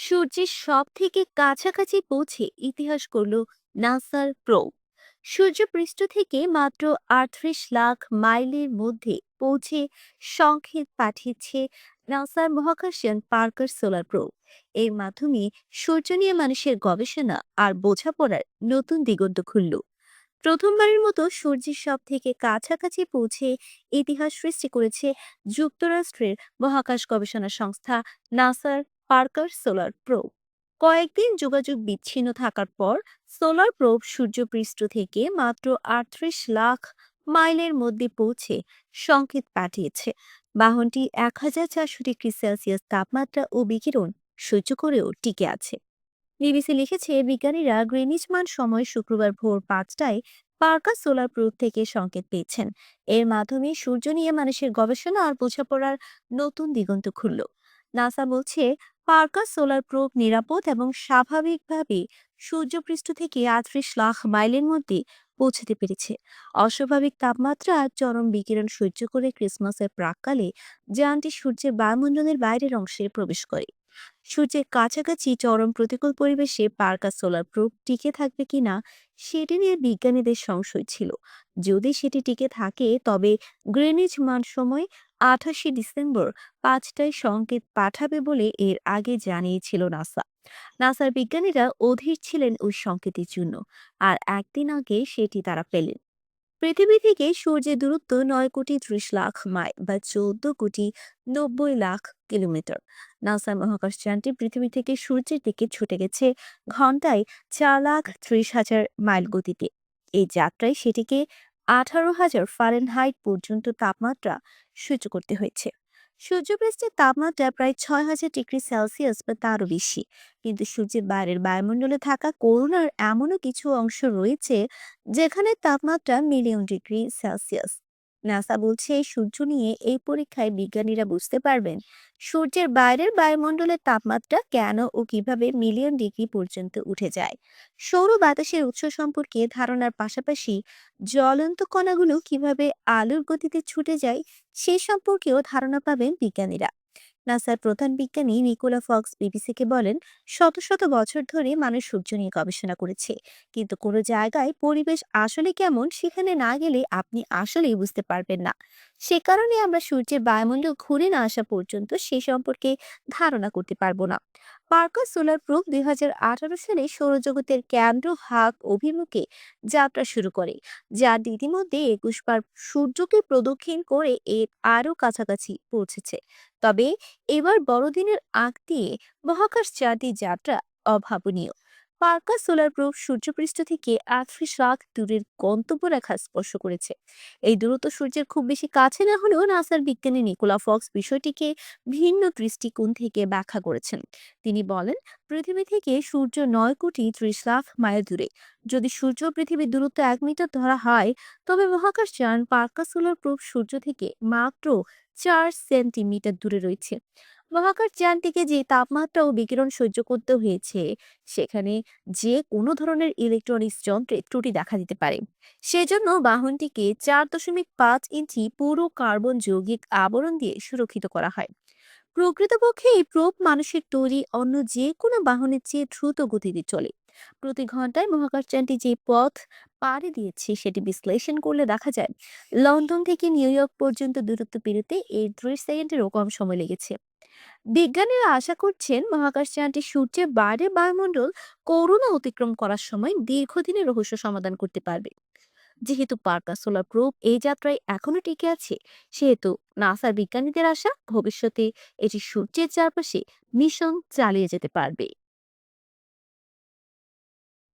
সূর্যের সব থেকে কাছাকাছি পৌঁছে ইতিহাস করল নাসার প্রোব সূর্যপৃষ্ঠ থেকে মাত্র আটত্রিশ লাখ মাইলের মধ্যে পৌঁছে সংকেত পাঠিয়েছে নাসার মহাকাশযান পার্কার সোলার প্রোব এর মাধ্যমে সূর্য নিয়ে মানুষের গবেষণা আর বোঝাপড়ার নতুন দিগন্ত খুলল। প্রথমবারের মতো সূর্যের সব থেকে কাছাকাছি পৌঁছে ইতিহাস সৃষ্টি করেছে যুক্তরাষ্ট্রের মহাকাশ গবেষণা সংস্থা নাসার পার্কার সোলার প্রোব কয়েকদিন যোগাযোগ বিচ্ছিন্ন থাকার পর সোলার প্রোব সূর্যপৃষ্ঠ থেকে মাত্র আটত্রিশ লাখ মাইলের মধ্যে পৌঁছে সংকেত পাঠিয়েছে। বাহনটি এক হাজার চারশো ডিগ্রি সেলসিয়াস তাপমাত্রা ও বিকিরণ সহ্য করেও টিকে আছে। বিবিসি লিখেছে, বিজ্ঞানীরা গ্রিনিচ মান সময় শুক্রবার ভোর পাঁচটায় পার্কার সোলার প্রুফ থেকে সংকেত পেয়েছেন। এর মাধ্যমে সূর্য নিয়ে মানুষের গবেষণা আর বোঝাপড়ার নতুন দিগন্ত খুলল। নাসা বলছে পার্কার সোলার প্রোব নিরাপদ এবং স্বাভাবিকভাবে সূর্যপৃষ্ঠ থেকে আটত্রিশ লাখ মাইলের মধ্যে পৌঁছতে পেরেছে। অস্বাভাবিক তাপমাত্রা আর চরম বিকিরণ সহ্য করে ক্রিসমাসের প্রাককালে যানটি সূর্যের বায়ুমণ্ডলের বাইরের অংশে প্রবেশ করে। সূর্যের কাছাকাছি চরম প্রতিকূল পরিবেশে পার্কার সোলার প্রোব টিকে থাকবে কিনা সেটি নিয়ে বিজ্ঞানীদের সংশয় ছিল। যদি সেটি টিকে থাকে, তবে গ্রিনিচ মান সময় আঠাশে ডিসেম্বর পাঁচটায় সংকেত পাঠাবে বলে এর আগে জানিয়েছিল নাসা। নাসার বিজ্ঞানীরা অধীর ছিলেন ওই সংকেতের জন্য, আর একদিন আগে সেটি তারা পেলেন। পৃথিবী থেকে সূর্যের দূরত্ব নয় কোটি ত্রিশ লাখ মাইল বা চৌদ্দ কোটি নব্বই লাখ কিলোমিটার। নাসার মহাকাশযানটি পৃথিবী থেকে সূর্যের দিকে ছুটে গেছে ঘন্টায় চার লাখ ত্রিশ হাজার মাইল গতিতে। এই যাত্রায় সেটিকে আঠারো হাজার ফারেন হাইট পর্যন্ত তাপমাত্রা সহ্য করতে হয়েছে। সূর্যপৃষ্ঠের তাপমাত্রা প্রায় ছয় হাজার ডিগ্রি সেলসিয়াস বা তারও বেশি। কিন্তু সূর্যের বাইরের বায়ুমণ্ডলে থাকা করোনার এমনও কিছু অংশ রয়েছে, যেখানে তাপমাত্রা মিলিয়ন ডিগ্রি সেলসিয়াস। নাসা বলছে, সূর্য নিয়ে এই পরীক্ষায় বিজ্ঞানীরা বুঝতে পারবেন সূর্যের বাইরের বায়ুমণ্ডলের তাপমাত্রা কেন ও কীভাবে মিলিয়ন ডিগ্রি পর্যন্ত উঠে যায়। সৌর বাতাসের উৎস সম্পর্কে ধারণার পাশাপাশি জ্বলন্ত কণাগুলো কীভাবে আলোর গতিতে ছুটে যায় সে সম্পর্কেও ধারণা পাবেন বিজ্ঞানীরা। নাসার প্রধান বিজ্ঞানী নিকোলা ফক্স বিবিসিকে বলেন, শত শত বছর ধরে মানুষ সূর্য নিয়ে গবেষণা করেছে। কিন্তু কোনো জায়গায় পরিবেশ আসলে কেমন সেখানে না গেলে আপনি আসলেই বুঝতে পারবেন না। সে কারণে আমরা সূর্যের বায়ুমণ্ডল ঘুরে না আসা পর্যন্ত সে সম্পর্কে ধারণা করতে পারব না। পার্কার সোলার প্রুফ দুই হাজার আঠারো সালে সৌরজগতের কেন্দ্র হাক অভিমুখে যাত্রা শুরু করে, যা ইতিমধ্যে একুশ বার সূর্যকে প্রদক্ষিণ করে এর আরও কাছাকাছি পৌঁছেছে। তবে এবার বড়দিনের আগ দিয়ে মহাকাশ চারটি যাত্রা অভাবনীয়। পার্কার সোলার প্রোব সূর্যপৃষ্ঠ থেকে আটত্রিশ লাখ দূরের গন্তব্য রেখা স্পর্শ করেছে। এই দূরত্ব সূর্যের খুব বেশি কাছে না হলেও নাসার বিজ্ঞানী নিকোলা ফক্স বিষয়টিকে ভিন্ন দৃষ্টিকোণ থেকে ব্যাখ্যা করেছেন। তিনি বলেন, পৃথিবী থেকে সূর্য নয় কোটি ত্রিশ লাখ মাইল দূরে। যদি সূর্য পৃথিবীর দূরত্ব এক মিটার ধরা হয়, তবে মহাকাশ যান পার্কার সোলার প্রোব সূর্য থেকে মাত্র চার সেন্টিমিটার দূরে রয়েছে। মহাকাশ যানটিকে যে তাপমাত্রা ও বিকিরণ সহ্য করতে হয়েছে, সেখানে যে কোনো ধরনের ইলেকট্রনিক্স যন্ত্রে ত্রুটি দেখা দিতে পারে। সেজন্য বাহনটিকে চার দশমিক পাঁচ ইঞ্চি পুরো কার্বন যৌগিক আবরণ দিয়ে সুরক্ষিত করা হয়। প্রকৃতপক্ষে এই প্রোব মানুষের তৈরি অন্য যে কোনো বাহনের চেয়ে দ্রুত গতিতে চলে। প্রতি ঘন্টায় মহাকাশযানটি যে পথ পাড়ি দিয়েছে, সেটি বিশ্লেষণ করলে দেখা যায়, লন্ডন থেকে নিউ ইয়র্ক পর্যন্ত দূরত্ব পেরোতে এই ত্রিশ সেকেন্ডেরও কম সময় লেগেছে। বিজ্ঞানীরা আশা করছেন মহাকাশযানটি সূর্যের বাইরে বায়ুমণ্ডল করোনা অতিক্রম করার সময় দীর্ঘদিনের রহস্য সমাধান করতে পারবে। যেহেতু পার্কার সোলার প্রুফ এই যাত্রায় এখনও টিকে আছে, সেহেতু নাসার বিজ্ঞানীদের আশা ভবিষ্যতে এটি সূর্যের চারপাশে মিশন চালিয়ে যেতে পারবে।